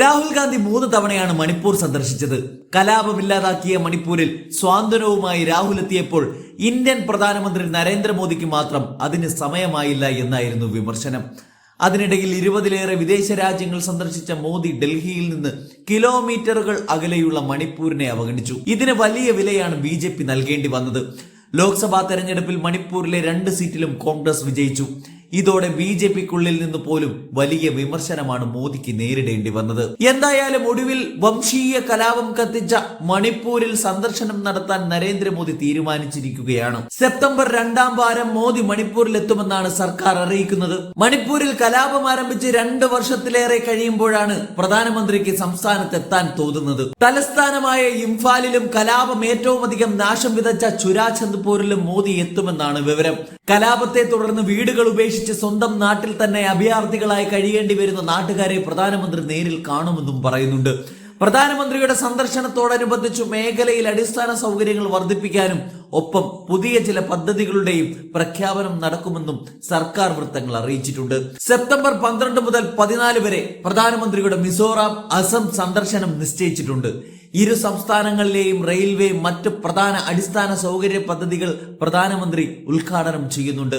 രാഹുൽ ഗാന്ധി മൂന്ന് തവണയാണ് മണിപ്പൂർ സന്ദർശിച്ചത്. കലാപമില്ലാതാക്കിയ മണിപ്പൂരിൽ സ്വാതന്ത്ര്യവുമായി രാഹുൽ എത്തിയപ്പോൾ ഇന്ത്യൻ പ്രധാനമന്ത്രി നരേന്ദ്രമോദിക്ക് മാത്രം അതിന് സമയമായില്ല എന്നായിരുന്നു വിമർശനം. അതിനിടയിൽ ഇരുപതിലേറെ വിദേശ രാജ്യങ്ങൾ സന്ദർശിച്ച മോദി ഡൽഹിയിൽ നിന്ന് കിലോമീറ്ററുകൾ അകലെയുള്ള മണിപ്പൂരിനെ അവഗണിച്ചു. ഇതിന് വലിയ വിലയാണ് ബി നൽകേണ്ടി വന്നത്. ലോക്സഭാ തെരഞ്ഞെടുപ്പിൽ മണിപ്പൂരിലെ രണ്ട് സീറ്റിലും കോൺഗ്രസ് വിജയിച്ചു. ഇതോടെ ബി ജെ പിക്കുള്ളിൽ നിന്ന് പോലും വലിയ വിമർശനമാണ് മോദിക്ക് നേരിടേണ്ടി വന്നത്. എന്തായാലും ഒടുവിൽ വംശീയ കലാപം കത്തിച്ച മണിപ്പൂരിൽ സന്ദർശനം നടത്താൻ നരേന്ദ്രമോദി തീരുമാനിച്ചിരിക്കുകയാണ്. സെപ്റ്റംബർ രണ്ടാം വാരം മോദി മണിപ്പൂരിൽ എത്തുമെന്നാണ് സർക്കാർ അറിയിക്കുന്നത്. മണിപ്പൂരിൽ കലാപം ആരംഭിച്ച് രണ്ട് വർഷത്തിലേറെ കഴിയുമ്പോഴാണ് പ്രധാനമന്ത്രിക്ക് സംസ്ഥാനത്ത് എത്താൻ തോന്നുന്നത്. തലസ്ഥാനമായ ഇംഫാലിലും കലാപം ഏറ്റവും അധികം നാശം വിതച്ച ചുരാചന്ദ്പൂരിലും മോദി എത്തുമെന്നാണ് വിവരം. കലാപത്തെ തുടർന്ന് വീടുകൾ ഉപേക്ഷിച്ച് സ്വന്തം നാട്ടിൽ തന്നെ അഭയാർത്ഥികളായി കഴിയേണ്ടി വരുന്ന നാട്ടുകാരെ പ്രധാനമന്ത്രി നേരിൽ കാണുമെന്നും പറയുന്നുണ്ട്. പ്രധാനമന്ത്രിയുടെ സന്ദർശനത്തോടനുബന്ധിച്ച് മേഖലയിൽ അടിസ്ഥാന സൗകര്യങ്ങൾ വർദ്ധിപ്പിക്കാനും ഒപ്പം പുതിയ ചില പദ്ധതികളുടെയും പ്രഖ്യാപനം നടക്കുമെന്നും സർക്കാർ വൃത്തങ്ങൾ അറിയിച്ചിട്ടുണ്ട്. സെപ്റ്റംബർ പന്ത്രണ്ട് മുതൽ പതിനാല് വരെ പ്രധാനമന്ത്രിയുടെ മിസോറാം അസം സന്ദർശനം നിശ്ചയിച്ചിട്ടുണ്ട്. ഇരു സംസ്ഥാനങ്ങളിലെയും റെയിൽവേ മറ്റ് പ്രധാന അടിസ്ഥാന സൗകര്യ പദ്ധതികൾ പ്രധാനമന്ത്രി ഉദ്ഘാടനം ചെയ്യുന്നുണ്ട്.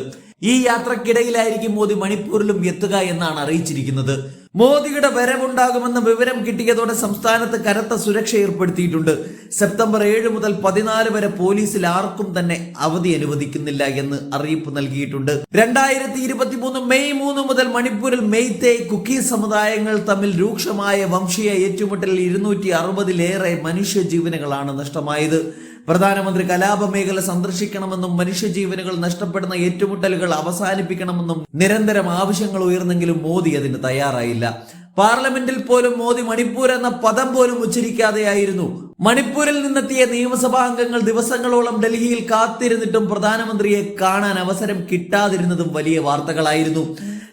ഈ യാത്രക്കിടയിലായിരിക്കും മോദി മണിപ്പൂരിലും എത്തുക എന്നാണ് അറിയിച്ചിരിക്കുന്നത്. മോദിയുടെ വരവുണ്ടാകുമെന്ന വിവരം കിട്ടിയതോടെ സംസ്ഥാനത്ത് കനത്ത സുരക്ഷ ഏർപ്പെടുത്തിയിട്ടുണ്ട്. സെപ്റ്റംബർ ഏഴ് മുതൽ പതിനാല് വരെ പോലീസിൽ ആർക്കും തന്നെ അവധി അനുവദിക്കുന്നില്ല എന്ന് അറിയിപ്പ് നൽകിയിട്ടുണ്ട്. രണ്ടായിരത്തി ഇരുപത്തി മൂന്ന് മെയ് മൂന്ന് മുതൽ മണിപ്പൂരിൽ മെയ്തേ കുക്കി സമുദായങ്ങൾ തമ്മിൽ രൂക്ഷമായ വംശീയ ഏറ്റുമുട്ടലിൽ ഇരുന്നൂറ്റി അറുപതിലേറെ മനുഷ്യജീവനുകളാണ് നഷ്ടമായത്. പ്രധാനമന്ത്രി കലാപ മേഖല സന്ദർശിക്കണമെന്നും മനുഷ്യജീവനുകൾ നഷ്ടപ്പെടുന്ന ഏറ്റുമുട്ടലുകൾ അവസാനിപ്പിക്കണമെന്നും നിരന്തരം ആവശ്യങ്ങൾ ഉയർന്നെങ്കിലും മോദി അതിന് തയ്യാറായില്ല. പാർലമെന്റിൽ പോലും മോദി മണിപ്പൂർ എന്ന പദം പോലും ഉച്ചരിക്കാതെയായിരുന്നു. മണിപ്പൂരിൽ നിന്നെത്തിയ നിയമസഭാ അംഗങ്ങൾ ദിവസങ്ങളോളം ഡൽഹിയിൽ കാത്തിരുന്നിട്ടും പ്രധാനമന്ത്രിയെ കാണാൻ അവസരം കിട്ടാതിരുന്നതും വലിയ വാർത്തകളായിരുന്നു.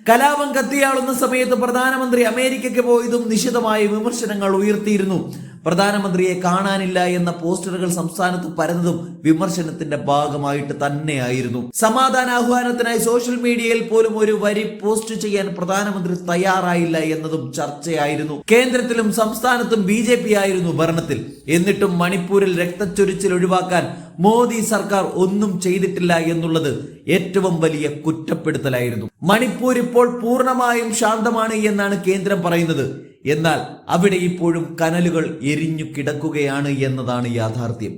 കലാപം കത്തിയാളുന്ന സമയത്ത് പ്രധാനമന്ത്രി അമേരിക്കയ്ക്ക് പോയതും നിശിതമായ വിമർശനങ്ങൾ ഉയർത്തിയിരുന്നു. പ്രധാനമന്ത്രിയെ കാണാനില്ല എന്ന പോസ്റ്ററുകൾ സംസ്ഥാനത്ത് പരന്നതും വിമർശനത്തിന്റെ ഭാഗമായിട്ട് തന്നെയായിരുന്നു. സമാധാന ആഹ്വാനത്തിനായി സോഷ്യൽ മീഡിയയിൽ പോലും ഒരു വരി പോസ്റ്റ് ചെയ്യാൻ പ്രധാനമന്ത്രി തയ്യാറായില്ല എന്നതും ചർച്ചയായിരുന്നു. കേന്ദ്രത്തിലും സംസ്ഥാനത്തും ബി ആയിരുന്നു ഭരണത്തിൽ. എന്നിട്ടും മണിപ്പൂരിൽ രക്തച്ചൊരിച്ചിൽ ഒഴിവാക്കാൻ മോദി സർക്കാർ ഒന്നും ചെയ്തിട്ടില്ല എന്നുള്ളത് ഏറ്റവും വലിയ കുറ്റപ്പെടുത്തലായിരുന്നു. മണിപ്പൂർ ഇപ്പോൾ പൂർണമായും ശാന്തമാണ് എന്നാണ് കേന്ദ്രം പറയുന്നത്. എന്നാൽ അവിടെ ഇപ്പോഴും കനലുകൾ എരിഞ്ഞു കിടക്കുകയാണ് എന്നതാണ് യാഥാർത്ഥ്യം.